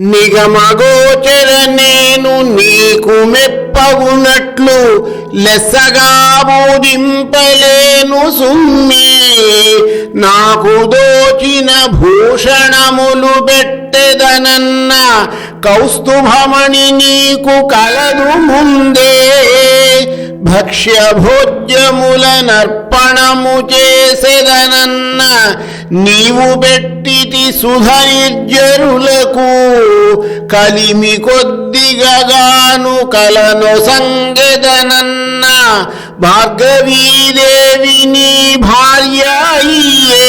నిగమగోచర నేను నీకు మెప్పగునట్లు లెస్సగా బోధింపలేను సుమ్మే. నాకు దోచిన భూషణములు పెట్టెదనన్న కౌస్తుభమణి నీకు కలదు ముందే. భక్ష్య భోజ్యముల నర్పణము చేసెదనన్న నీవు పెట్టితి సుధ నిర్జరులకు కలిమి కొద్దిగగాను కలను సంగెదనన్న భార్గవీదేవి నీ భార్య అయ్యే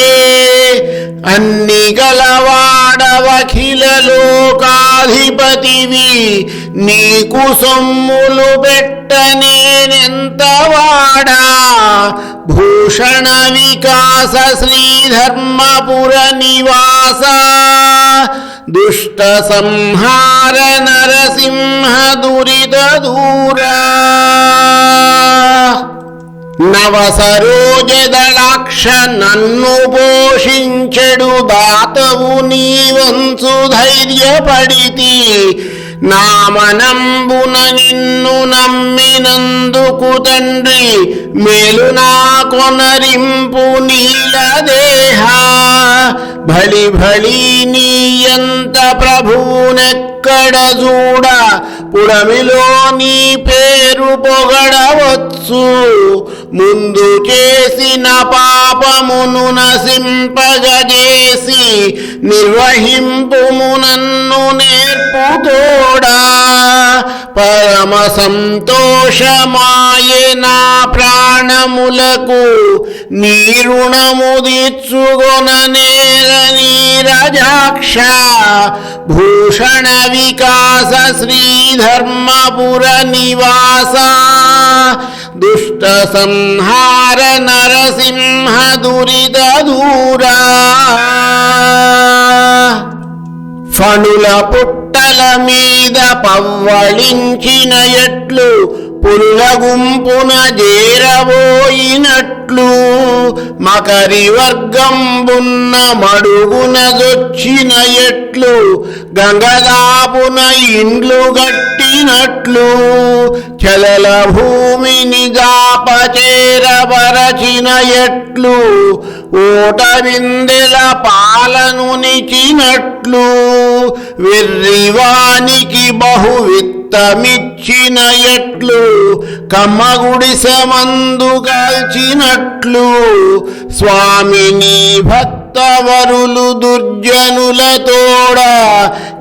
అన్ని గలవాడవఖిల లోకాధిపతివి నీకు సొమ్ములు పెట్టనేనెంత వాడా? భూషణ వికాస శ్రీధర్మపుర నివాస. దుష్ట సంహార నరసింహ దురిత దూరా. నవసరోజదళాక్ష నన్ను పోషించెడు దాతవు నీవంచు ధైర్యపడితి. నామనంబున నిన్ను నమ్మినందుకు తండ్రి మేలు నా కొనరింపు నీల నీలదేహ. భళి భళి నీయంత ప్రభువునెక్కడ చూడ పుడమిలో నీ పేరు పొగడవచ్చు. ముందు చేసిన పాపమును నసింపగజేసి నిర్వహింపుము నన్ను నేర్పుతోడా. పరమ సంతోషమాయే నా ప్రాణములకు నీరుణము తీర్చుగొన నేల నీరజాక్ష భూషణ వికాస శ్రీధర్మపుర నివాస దుష్ట సంహార నరసింహ దురిత దూరా ఫణుల పుట్టల మీద పవ్వళించిన ఎట్లు పుల్ల గుంపున చేరబోయినట్లు మకరి వర్గంబున్న మడుగునదొచ్చిన ఎట్లు గంగదాపున ఇండ్లు గట్టినట్లు. చలల భూమిని జాపచేరబరచిన ఎట్లు ఓట విందెల పాలను నిచినట్లు వెర్రి బహు విత్తమిచ్చిన ఎట్లు కమ్మగుడిసెమందు కాల్చినట్లు స్వామిని భక్తవరులు దుర్జనులతోడ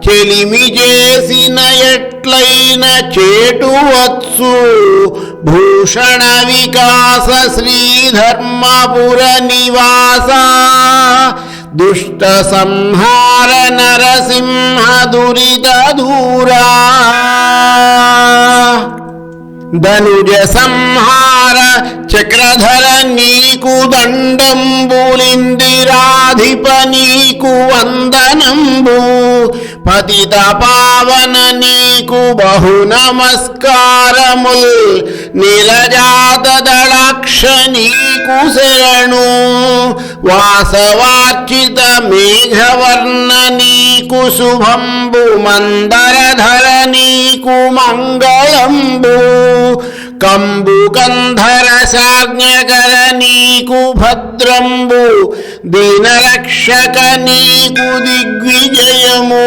చెలిమి చేసిన ఎట్లైన చేటు వచ్చు భూషణ వికాస శ్రీధర్మపుర నివాస. దుష్ట సంహార నరసింహ దురిత ధనుజ సంహార చక్రధర నీకు దండంబులిందిరాధిప నీకు వంద నంబు. పతిత పావన నీకు బహు నమస్కారముల్. నిరజాత దళాక్ష నీకు శరణు. వాసవార్చిత మేఘవర్ణ నీకు శుభంబు. మందరధర నీకు మంగళంబు. కంబు కంధర సాజ్ఞకర నీకు భద్రంబు దీనరక్షక నీకు దిగ్విజయము.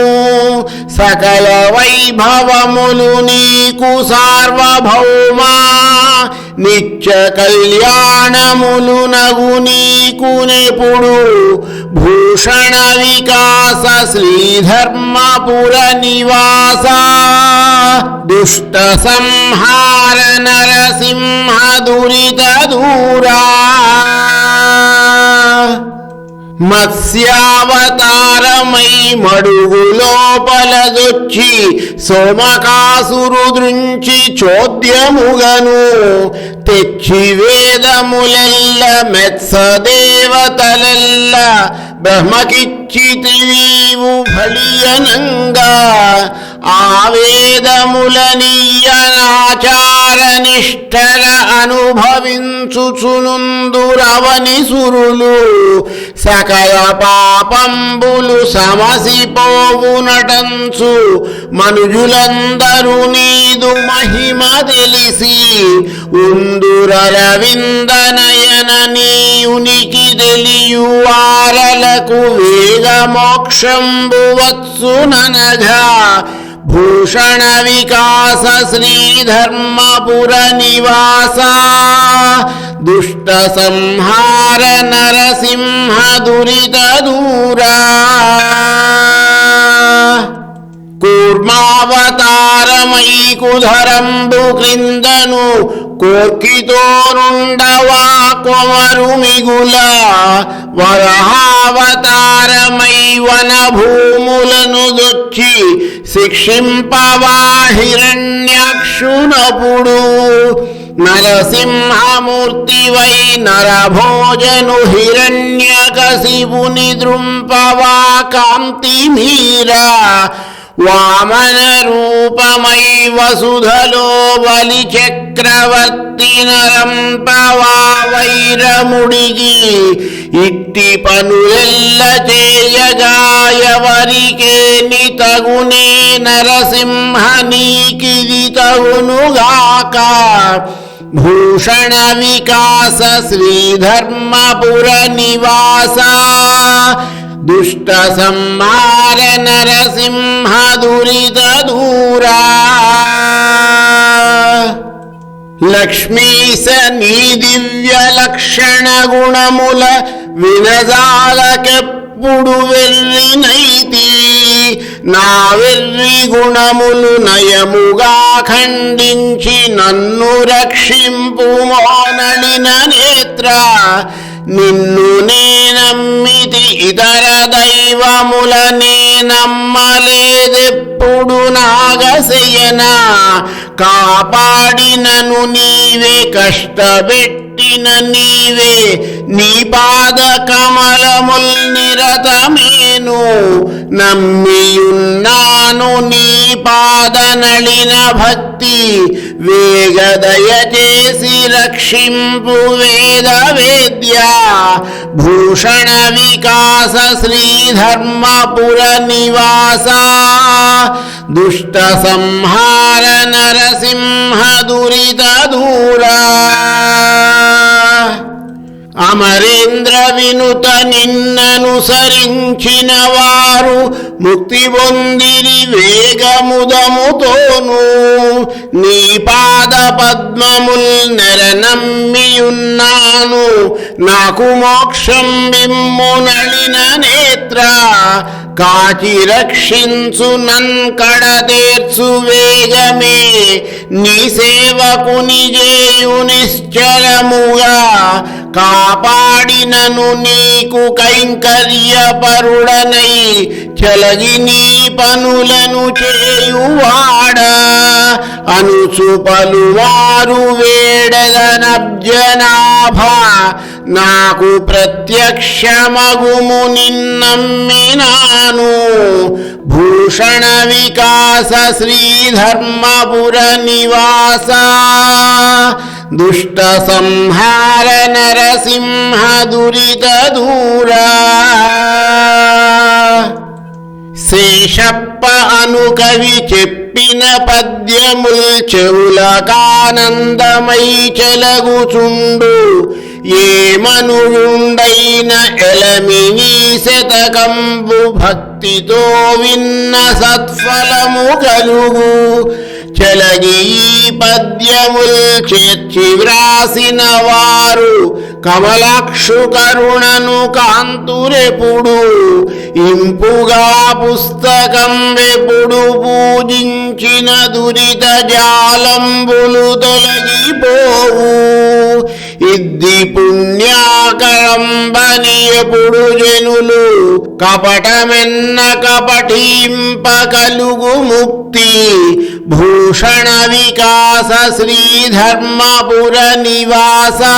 సకల వైభవములు నీకు సార్వభౌమా నిత్య కళ్యాణములు నగు నీకు నెపుడు. भूषणविकास श्रीधर्मपुरनिवास दुष्टसंहार निवास नरसिंह दुरित మత్స్యావతారమై మడుగు లోపలదొచ్చి సోమకాసురు దృంచి చోద్యముగను. తెచ్చి వేదములెల్ల మెత్సదేవతలెల్ల దేవతలెల్ల బ్రహ్మకిచ్చితివీవు ఫలియనంగా ఆవేదములనీయనాచార నిష్టర అనుభవించుచునుందురవని సురులు సకల పాపంబులు సమసిపోవునటంచు మనుజులందరూ నీదు మహిమ తెలిసి ఉందురరవిందనయన నీయునికి తెలియువారలకు వేగ मोक्षम्बुवत्सु न न ज भूषण विकास श्रीधर्मपुर निवास नरसिंह दुरित दूरा कुधरम्बु क्रिन्दनु నరసింహ దురిత కోర్కితోనుండవా కొమరు మిగుల వరహావతారమై వన భూములను దొచ్చి శిక్షింపవా హిరణ్యక్షునపుడు నరసింహమూర్తివై నరభోజను హిరణ్యకశివుని దృంపవా కాంతిమీరా వామన రూపమై వసుధలో బలి చక్రవర్తి నరంపవా ఇట్టి పనులెల్ల చేయగాయవరికేని తగునే నరసింహ నీకిది తగునుగాక భూషణ వికాస శ్రీధర్మపుర నివాస దుష్ట సంహార నరసింహ దురిత దూరా లక్ష్మీశ నీ దివ్య లక్షణ గుణముల వినజాలకెప్పుడు వెర్రినైతి నా వెర్రి గుణములు నయముగా ఖండించి నన్ను రక్షింపు మోనడిన నేత్ర. నిన్ను నేనమ్మితి ఇతర దైవములని నమ్మలేదెప్పుడు నాగశయన. కాపాడినను నీవే కష్టపెట్టిన నీవే. నీ పాద కమలముల్ నిరతమేను. నమ్మియున్నాను నీ పాద నళిన భక్తి. వేగదయ చేసి రక్షింపు వేద వేద్య భూషణ వికాస శ్రీధర్మపుర నివాస. దుష్ట సంహార నరసింహ దురిత దూరా. అమరేంద్ర వినుత నిన్ననుసరించిన వారు ముక్తి పొందిరి వేగముదముతోను. నీ పాద పద్మముల్ నెరనమ్మియున్నాను. నాకు మోక్షం బిమ్ము నళిన నేత్ర కాచి రక్షించు నన్ కడతేర్చు వేగమే నీ సేవకుని జేయు నిశ్చలముగా. కాపాడినను నీకు కైంకర్యపరుడనై చలగి నీ పనులను చేయువాడా. అనుచు పలువారు వేడగనబ్జనాభ నాకు ప్రత్యక్షమగుము నిన్నమ్మినాను భూషణ వికాస శ్రీధర్మపుర నివాస. దుష్ట సంహార నరసింహ దురిత దూరా. శేషప్ప అనుకవి చెప్పు చెప్పిన పద్యముల్ చెవులకానందమై చెలగుచుండు. ఏమనుండైన ఎలమిని శతకంబు భక్తితో విన్న సత్ఫలము కలుగు. చెలగి పద్యముల్ చేర్చి వ్రాసిన వారు కమలాక్షు కరుణను కాంతురెపుడు ఇంపుగా పుస్తకం వెపుడు పూజించిన దురిత జాలంబులు తొలగిపోవు. ఇద్ది పుణ్యాకరంబని ఎప్పుడు జనులు కపటమెన్న కపటింప కలుగు ముక్తి भूषण विकास श्री धर्मपुर निवासा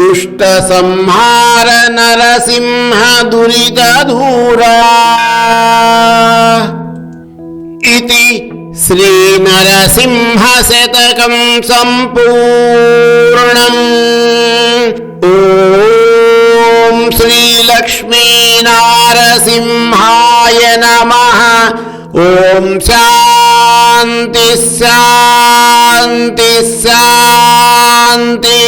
दुष्ट संहार नरसिंह दुरित धूरा इति श्री नरसिंह शतकम संपूर्णम् ॐ श्री लक्ष्मी नारसिंहाय नमः। ॐ शा శాంతి శాంతి శాంతి